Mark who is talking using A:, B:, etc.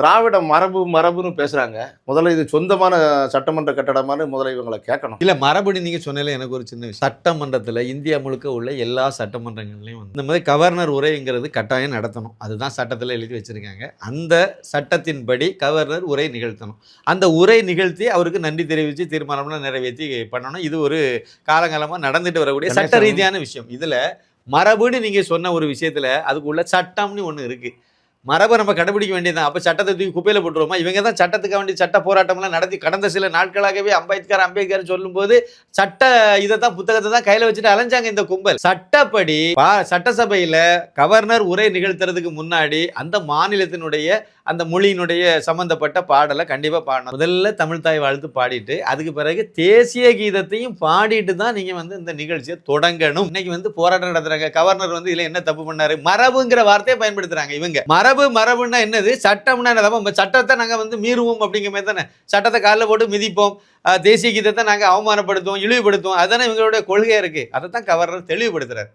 A: திராவிட மரபு மரபுன்னு பேசுறாங்க. முதல்ல இது சொந்தமான சட்டமன்ற கட்டடமானு முதல்ல இவங்களை கேட்கணும்.
B: இல்ல மரபடி நீங்க சொன்னல எனக்கு ஒரு சின்ன விஷயம். சட்டமன்றத்துல இந்தியா முழுக்க உள்ள எல்லா சட்டமன்றங்கள்லயும் வந்து இந்த மாதிரி கவர்னர் உரைங்கிறது கட்டாயம் நடத்தணும். அதுதான் சட்டத்துல எழுதி வச்சிருக்காங்க. அந்த சட்டத்தின்படி கவர்னர் உரை நிகழ்த்தணும். அந்த உரை நிகழ்த்தி அவருக்கு நன்றி தெரிவித்து தீர்மானம்லாம் நிறைவேற்றி பண்ணணும். இது ஒரு காலங்காலமா நடந்துட்டு வரக்கூடிய சட்ட. ரீதியான விஷயம். இதுல மரபுன்னு நீங்க சொன்ன ஒரு விஷயத்துல அதுக்குள்ள சட்டம்னு ஒண்ணு இருக்கு. மரபை நம்ம கடைபிடிக்க வேண்டியதுதான். அப்போ சட்டத்தை தூக்கி குப்பையில் போட்டுருவோமா? இவங்க தான் சட்டத்துக்கு வேண்டிய சட்ட போராட்டம்லாம் நடத்தி கடந்த சில நாட்களாகவே அம்பேத்கர் அம்பேத்கர் சொல்லும்போது சட்ட இதை தான் புத்தகத்தை தான் கையில் வச்சுட்டு அலைஞ்சாங்க இந்த கும்பல். சட்டப்படி சட்டசபையில் கவர்னர் உரை நிகழ்த்துறதுக்கு முன்னாடி அந்த மாநிலத்தினுடைய அந்த மொழியினுடைய சம்பந்தப்பட்ட பாடலை கண்டிப்பாக பாடணும். முதல்ல தமிழ் தாய் வாழ்த்து பாடிட்டு அதுக்கு பிறகு தேசிய கீதத்தையும் பாடிட்டு தான் நீங்கள் வந்து இந்த நிகழ்ச்சியை தொடங்கணும். இன்னைக்கு வந்து போராட்டம் நடத்துறாங்க. கவர்னர் வந்து இதில் என்ன தப்பு பண்ணாரு? மரபுங்கிற வார்த்தையை பயன்படுத்துறாங்க இவங்க. மரபு மரபுன்னா என்னது? சட்டம்னா என்ன சட்டத்தை நாங்க வந்து மீறுவோம் அப்படிங்கிற மாதிரி தானே? சட்டத்தை காலில் போட்டு மிதிப்போம். தேசிய கீதத்தை நாங்க அவமானப்படுத்துவோம் இழிவுபடுத்துவோம். அதுதானே இவங்களுடைய கொள்கையாக இருக்கு. அதை தான் கவர்னர் தெளிவுபடுத்துகிறார்